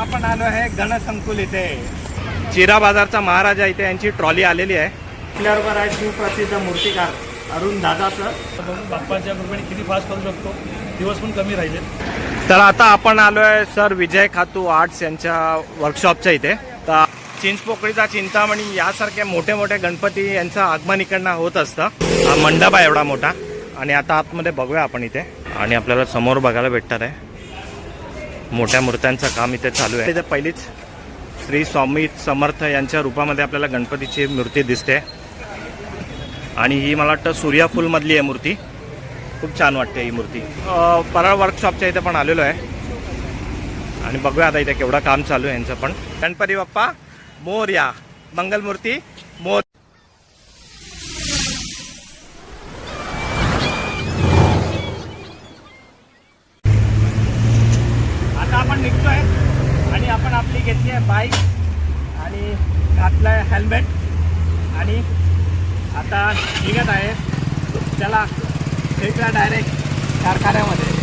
आपण आलो आहे गणसंकुल इथे. चिरा बाजारचा महाराजा इथे यांची ट्रॉली आलेली आहे. आपल्याबरोबर आहे सुप्रसिद्ध मूर्तिकार अरुण दादा सर बाप्पाच्या कृपेने किती फास्ट करू शकतो? दिवस पण कमी राहिले. तर आता आपण आलो आहे सर विजय खातू आर्ट्स यांच्या वर्कशॉपच्या इथे. तर चिंचपोकळीचा चिंतामणी यासारखे मोठे मोठे गणपती यांचं आगमन इकडनं होत असतं. हा मंडप आहे एवढा मोठा. आणि आता आतमध्ये बघूया आपण इथे. आणि आपल्याला समोर बघायला भेटणार आहे. मोठ्या मूर्त्यांचं काम इथे चालू आहे. इथे पहिलीच श्री स्वामी समर्थ यांच्या रूपामध्ये आपल्याला गणपतीची मूर्ती दिसते. आणि ही मला वाटतं सूर्याफुलमधली आहे मूर्ती. खूप छान वाटते ही मूर्ती. परळ वर्कशॉपच्या इथे पण आलेलो आहे. आणि बघूया आता इथे केवढं काम चालू आहे यांचं पण. गणपती बाप्पा मोर्या. मंगलमूर्ती मोर बाईक आणि घातलंय हेल्मेट आणि आता निघत आहे त्याला भेटला डायरेक्ट कारखान्यामध्ये.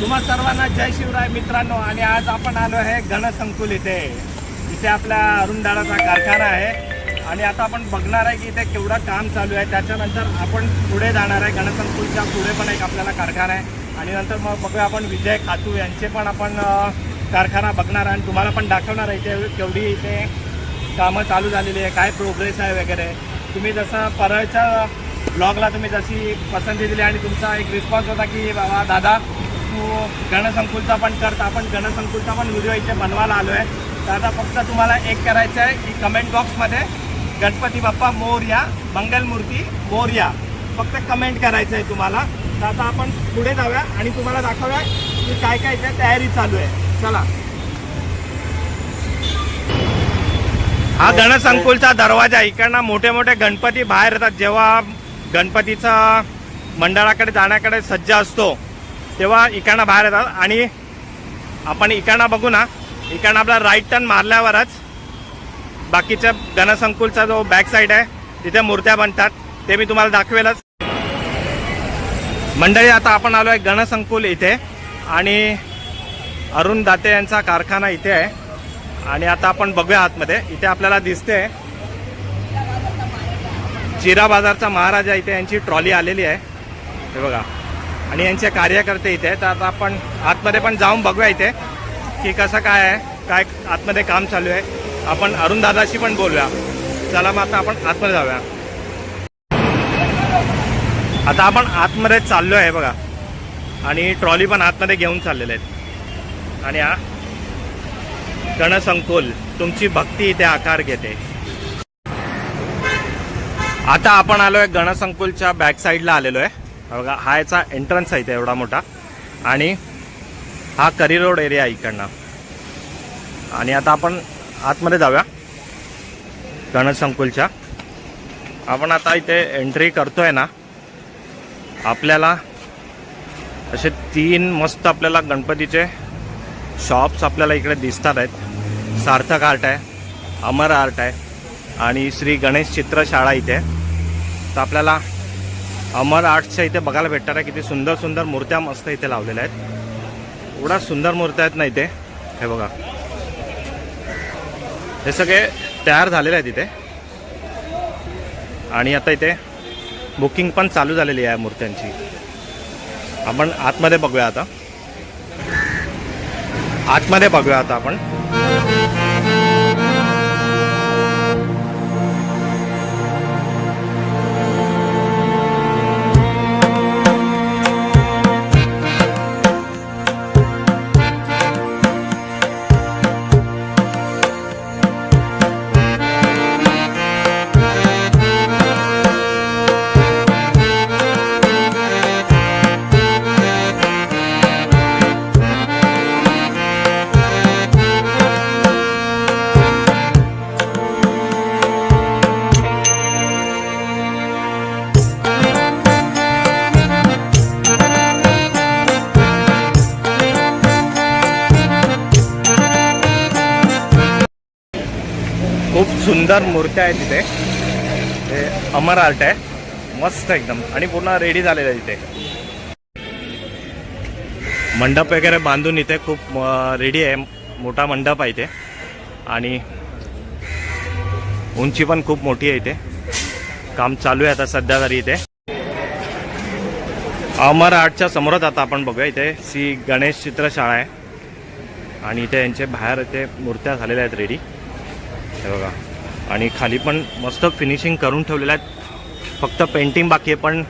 तुम्हा सर्वांना जय शिवराय मित्रांनो आणि आज आपण आलो आहे गणसंकुल इथे. इथे आपल्या अरुणदाराचा कारखाना आहे. आणि आता आपण बघणार आहे की इथे केवढं काम चालू आहे. त्याच्यानंतर आपण पुढे जाणार आहे. गणसंकुलच्या पुढे पण एक आपल्याला कारखाना आहे. आणि नंतर मग बघूया आपण विजय खातू यांचे पण आपण कारखाना बघणार आहे आणि तुम्हाला पण दाखवणार आहे इथे केवढी इथे कामं चालू झालेली आहे काय प्रोग्रेस आहे वगैरे. तुम्ही जसं परळच्या ब्लॉगला तुम्ही जशी पसंती दिली आणि तुमचा एक रिस्पॉन्स होता की बाबा दादा तू गणसंकुलचा पण करता आपण गणसंकुलचा पण व्हिडिओ इथे बनवायला आलो आहे तर आता फक्त तुम्हाला एक करायचं आहे की कमेंट बॉक्समध्ये गणपती बाप्पा मोर्या मंगलमूर्ती मोर्या फक्त कमेंट करायचं आहे तुम्हाला. तर आता आपण पुढे जाऊया आणि तुम्हाला दाखवूया की काय काय इथे तयारी चालू आहे. चला. हा गणसंकुलचा दरवाजा इकडनं मोठे मोठे गणपती बाहेर येतात. जेव्हा गणपतीचा मंडळाकडे जाण्याकडे सज्ज असतो तेव्हा इकडनं बाहेर येतात. आणि आपण इकडनं बघू ना इकडनं आपला राईट टर्न मारल्यावरच बाकीच्या गणसंकुलचा जो बॅक साईड आहे तिथे मूर्त्या बनतात. ते मी तुम्हाला दाखवेलच. मंडळी आता आपण आलो आहे गणसंकुल इथे. आणि अरुण दाते यांचा कारखाना इथे आहे. आणि आता आपण बघूया आतमध्ये. इथे आपल्याला दिसते चिरा बाजारचा महाराजा इथे यांची ट्रॉली आलेली आहे. हे बघा. आणि यांचे कार्यकर्ते इथे तर आता आपण आतमध्ये पण जाऊन बघूया इथे की कसं काय आहे काय आतमध्ये काम चालू आहे. आपण अरुणदादाशी पण बोलूया. चला मग आता आपण आतमध्ये जाऊया. आता आपण आतमध्ये चाललो आहे बघा. आणि ट्रॉली पण आतमध्ये घेऊन चाललेले आहेत. आणि हा गणसंकुल तुमची भक्ती इथे आकार घेते. आता आपण आलोय गणसंकुलच्या बॅक साईडला आलेलो आहे बघा हा याचा एंट्रन्स आहे इथे एवढा मोठा. आणि हा करी रोड एरिया आहे इकडनं. आणि आता आपण आतमध्ये जाऊया. गणसंकुलच्या. आपण आता इथे एंट्री करतोय ना. आपल्याला असे तीन मस्त आपल्याला गणपतीचे शॉप्स आपल्याला इकडे दिसतात आहेत. सार्थक आर्ट आहे अमर आर्ट आहे आणि श्री गणेश चित्रशाळा इथे. तर आपल्याला अमर आर्टच्या इथे बघायला भेटणार आहे. किती सुंदर सुंदर मूर्त्या मस्त इथे लावलेल्या आहेत. एवढ्या सुंदर मूर्त्या आहेत ना इथे. हे बघा. हे सगळे तयार झालेले आहेत इथे. आणि आता इथे बुकिंग पण चालू झालेली आहे मूर्त्यांची. आपण आतमध्ये बघूया आता. आतमध्ये बघूया आता आपण. सुंदर मूर्त्या आहेत तिथे. हे अमर आर्ट आहे. मस्त एकदम. आणि पूर्ण रेडी झालेलं आहे तिथे. मंडप वगैरे बांधून इथे खूप रेडी आहे. मोठा मंडप आहे इथे. आणि उंची पण खूप मोठी आहे इथे. काम चालू आहे आता सध्या तरी इथे. अमर आर्टच्या समोरच आता आपण बघूया. इथे श्री गणेश चित्रशाळा आहे. आणि इथे यांचे बाहेर इथे मूर्त्या झालेल्या आहेत रेडी. हे बघा. आणि खाली पण मस्त फिनिशिंग करून ठेवलेलं आहेत फक्त पेंटिंग बाकी आहे पण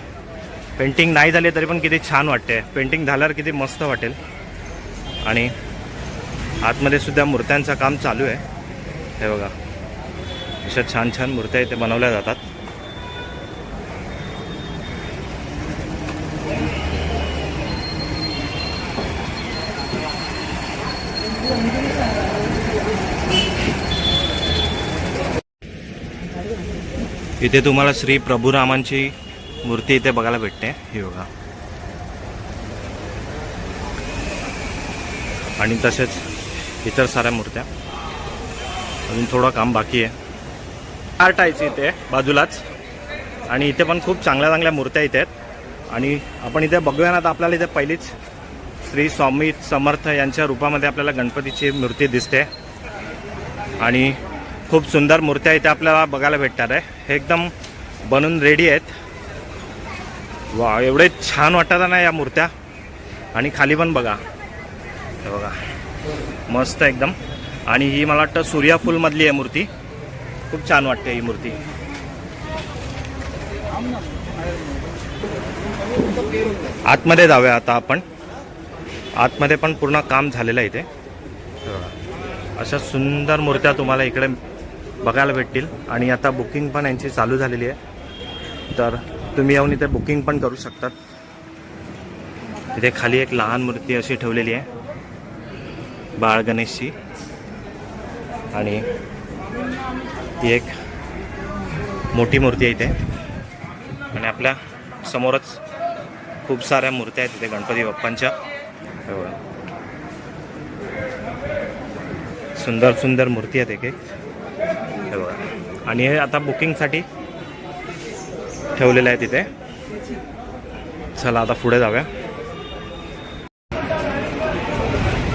पेंटिंग नाही झाली तरी पण किती छान वाटते पेंटिंग झाल्यावर किती मस्त वाटेल. आणि आतमध्ये सुद्धा मूर्त्यांचं काम चालू आहे. हे बघा. अशा छान छान मूर्त्या इथे बनवल्या जातात. इथे तुम्हाला श्री प्रभुरामांची मूर्ती इथे बघायला भेटते. ही बघा. आणि तसेच इतर साऱ्या मूर्त्या. अजून थोडं काम बाकी आहे. आर्ट आहे इथे बाजूलाच. आणि इथे पण खूप चांगल्या चांगल्या मूर्त्या इथे आहेत. आणि आपण इथे बघूया ना तर आपल्याला इथे पहिलीच श्री स्वामी समर्थ यांच्या रूपामध्ये आपल्याला गणपतीची मूर्ती दिसते. आणि खूप सुंदर मूर्त्या इथे आपल्याला बघायला भेटणार आहे. हे एकदम बनून रेडी आहेत. वा एवढे छान वाटतात ना या मूर्त्या. आणि खाली पण बघा. बघा. मस्त एकदम. आणि ही मला वाटतं सूर्यफूलमधली आहे मूर्ती. खूप छान वाटते ही मूर्ती. आतमध्ये जाऊया आता आपण. आतमध्ये पण पूर्ण काम झालेलं आहे इथे. अशा सुंदर मूर्त्या तुम्हाला इकडे बघायला भेटतील. आणि आता बुकिंग पण यांची चालू झालेली आहे. तर तुम्ही येऊन इथे बुकिंग पण करू शकतात. इथे खाली एक लहान मूर्ती अशी ठेवलेली आहे. बाळ गणेशची. आणि ती एक मोठी मूर्ती आहे इथे. आणि आपल्या समोरच खूप साऱ्या मूर्त्या आहेत इथे गणपती बाप्पांच्या. हो. सुंदर सुंदर मूर्ती आहेत एक एक. आणि हे आता बुकिंगसाठी ठेवलेलं आहे तिथे. चला आता पुढे जाऊया.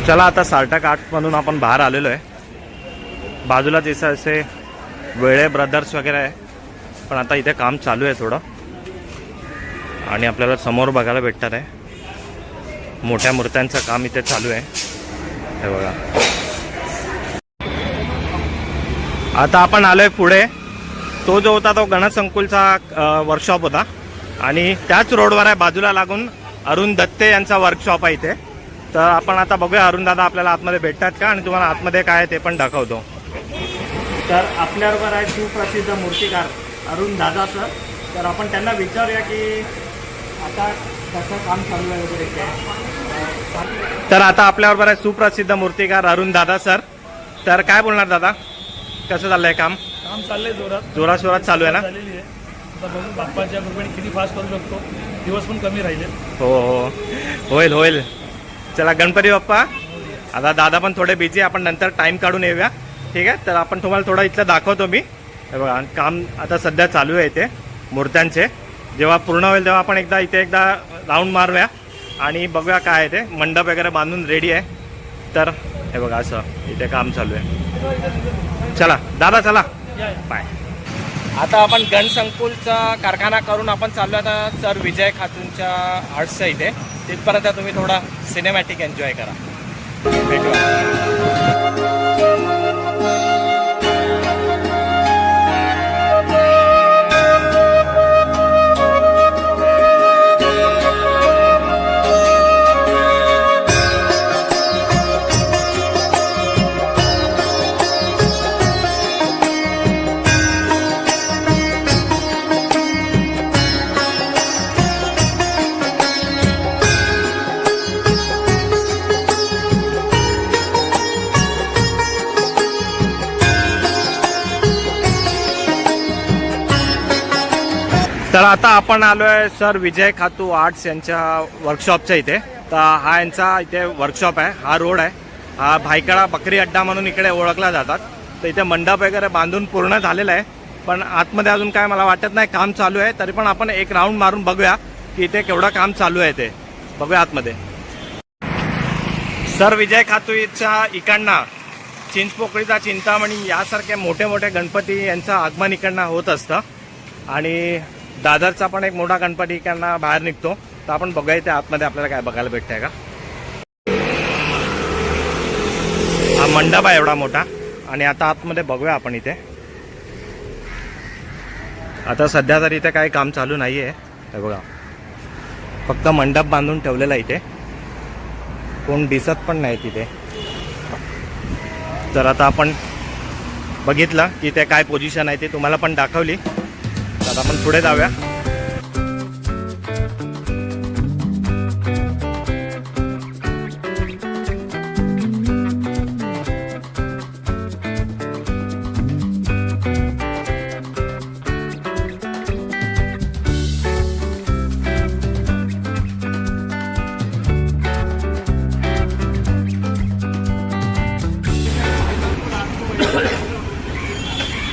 चला आता सार्टा आर्ट आपण बाहेर आलेलो आहे. बाजूला जसं असे वेळे ब्रदर्स वगैरे आहे पण आता इथे काम चालू आहे थोडं. आणि आपल्याला समोर बघायला भेटतात आहे. मोठ्या मूर्त्यांचं काम इथे चालू आहे. हे बघा. आता आपण आलोय पुढे. तो जो होता तो गणेश संकुलचा वर्कशॉप होता. आणि त्याच रोडवर आहे बाजूला लागून अरुण दत्ते यांचा वर्कशॉप आहे इथे. तर आपण आता बघूया अरुण दादा आपल्याला आतमध्ये भेटतात का? आणि तुम्हाला आतमध्ये काय आहे ते पण दाखवतो. तर आपल्याबरोबर आहे सुप्रसिद्ध मूर्तिकार अरुण दादा सर तर आपण त्यांना विचारूया की आता कसं काम चालू आहे वगैरे तर आता आपल्याबरोबर आहे सुप्रसिद्ध मूर्तिकार अरुण दादा सर तर काय बोलणार दादा? कसं चाललंय काम? काम चाललंय जोरात. जोराशोरात चालू आहे ना? झालेली आहे. आता बघू बाप्पाच्या कृपेने किती फास्ट करू शकतो. दिवस पण कमी राहिले. हो हो. होईल होईल. चला गणपती बाप्पा. आता दादा पण थोडे बिझी आपण नंतर टाइम काढून येऊया. ठीक आहे? तर आपण तुम्हाला थोडं इथलं दाखवतो मी. बघा काम आता सध्या चालू आहे इथे मूर्त्यांचे. जेव्हा पूर्ण होईल तेव्हा आपण एकदा इथे एकदा राऊंड मारूया. आणि बघूया काय आहे ते. मंडप वगैरे बांधून रेडी आहे. तर हे बघा असं इथे काम चालू आहे. चला दादा चला. बाय आता आपण गणसंकुलचा कारखाना करून आपण चाललो आता सर विजय खातूनच्या आर्ट्सच्या इथे. तिथपर्यंत तुम्ही थोडा सिनेमॅटिक एन्जॉय करा. भेटू. तर आता आपण आलो आहे सर विजय खातू आर्ट्स यांच्या वर्कशॉपच्या इथे. तर हा यांचा इथे वर्कशॉप आहे. हा रोड आहे. हा भायकडा बकरी अड्डा म्हणून इकडे ओळखला जातात. तर इथे मंडप वगैरे बांधून पूर्ण झालेला आहे. पण आतमध्ये अजून काय मला वाटत नाही काम चालू आहे. तरी पण आपण एक राऊंड मारून बघूया की इथे केवढं काम चालू आहे ते. बघूया आतमध्ये. सर विजय खातुईच्या इकडनं चिंचपोकळीचा चिंतामणी यासारखे मोठे मोठे गणपती यांचं आगमन इकडनं होत असतं. आणि दादरचा पण एक मोठा गणपती त्यांना बाहेर निघतो. तर आपण बघूया इथे आतमध्ये आपल्याला काय बघायला भेटतंय का? हा मंडप आहे एवढा मोठा. आणि आता आतमध्ये बघूया आपण इथे. आता सध्या तरी इथे काही काम चालू नाही आहे बघा. फक्त मंडप बांधून ठेवलेला आहे इथे. कोण दिसत पण नाही तिथे तर आता आपण बघितलं की ते काय पोझिशन आहे ते तुम्हाला पण दाखवली. आता आपण पुढे जाऊया.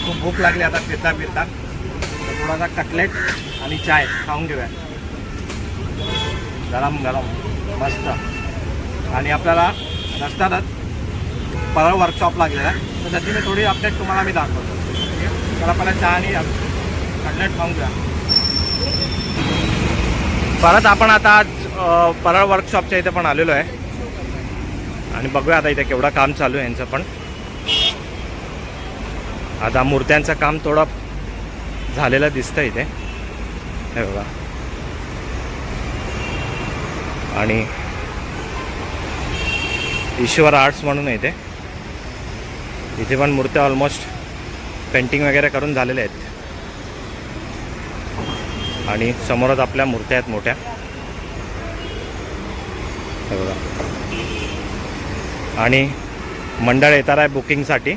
खूप भूक लागली आता फिरता फिरता थोडासा कटलेट आणि चाय खाऊन घेऊया. गरम गरम मस्त. आणि आपल्याला रस्त्यातच परळ वर्कशॉप लागलेला आहे. तर त्याची मी थोडी अपडेट तुम्हाला मी दाखवतो. तर आपल्याला चहा आणि कटलेट खाऊन घ्या परत आपण आता आज परळ वर्कशॉपच्या इथे पण आलेलो आहे. आणि बघूया आता इथे केवढं काम चालू आहे यांचं पण. आता मूर्त्यांचं काम थोडं झालेलं दिसतं इथे. हे बघा. आणि ईश्वर आर्ट्स म्हणून आहे इथे. इथे पण मूर्त्या ऑलमोस्ट पेंटिंग वगैरे करून झालेल्या आहेत. आणि समोरच आपल्या मूर्त्या आहेत मोठ्या. हे बघा. आणि मंडळ येणार आहे बुकिंगसाठी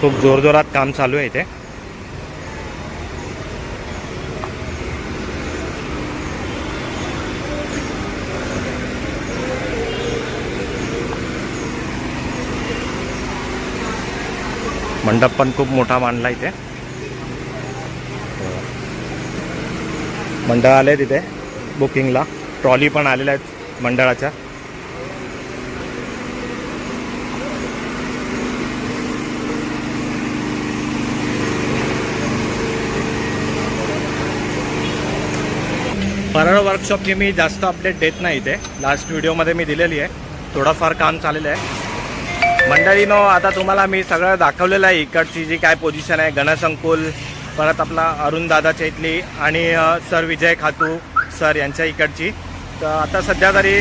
खूप जोरजोरात काम चालू आहे इथे. मंडप पण खूप मोठा मांडला इथे. मंडळ आले तिथे बुकिंगला ट्रॉली पण आलेल्या आहेत मंडळाच्या. परळ वर्कशॉपची मी जास्त अपडेट देत नाही इथे. लास्ट व्हिडिओमध्ये मी दिलेली आहे. थोडंफार काम चाललेलं आहे. मंडळीनो आता तुम्हाला मी सगळं दाखवलेलं आहे. इकडची जी काय पोझिशन आहे गणसंकुल परत आपला अरुण दादाच्या इथली आणि सर विजय खातू सर यांच्या इकडची. तर आता सध्या तरी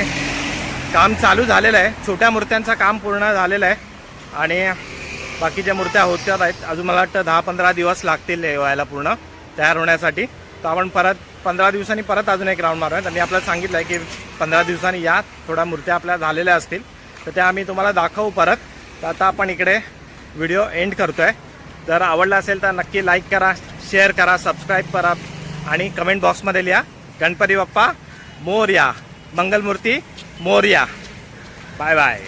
काम चालू झालेलं आहे. छोट्या मूर्त्यांचं काम पूर्ण झालेलं आहे. आणि बाकीच्या मूर्त्या होत्या आहेत अजून मला वाटतं दहा पंधरा दिवस लागतील हे व्हायला पूर्ण तयार होण्यासाठी. तर आपण परत पंधरा दिवसांनी परत अजून एक राऊंड मारूया त्यांनी आपल्याला सांगितलं आहे की पंधरा दिवसांनी या थोड्या मूर्त्या आपल्या झालेल्या असतील. तर त्या आम्ही तुम्हाला दाखवू परत. तर आता आपण इकडे व्हिडिओ एंड करतो आहे जर आवडला असेल तर नक्की लाईक करा शेअर करा सबस्क्राईब करा आणि कमेंट बॉक्समध्ये लिहा गणपती बाप्पा मोर्या मंगलमूर्ती मोर्या. Bye bye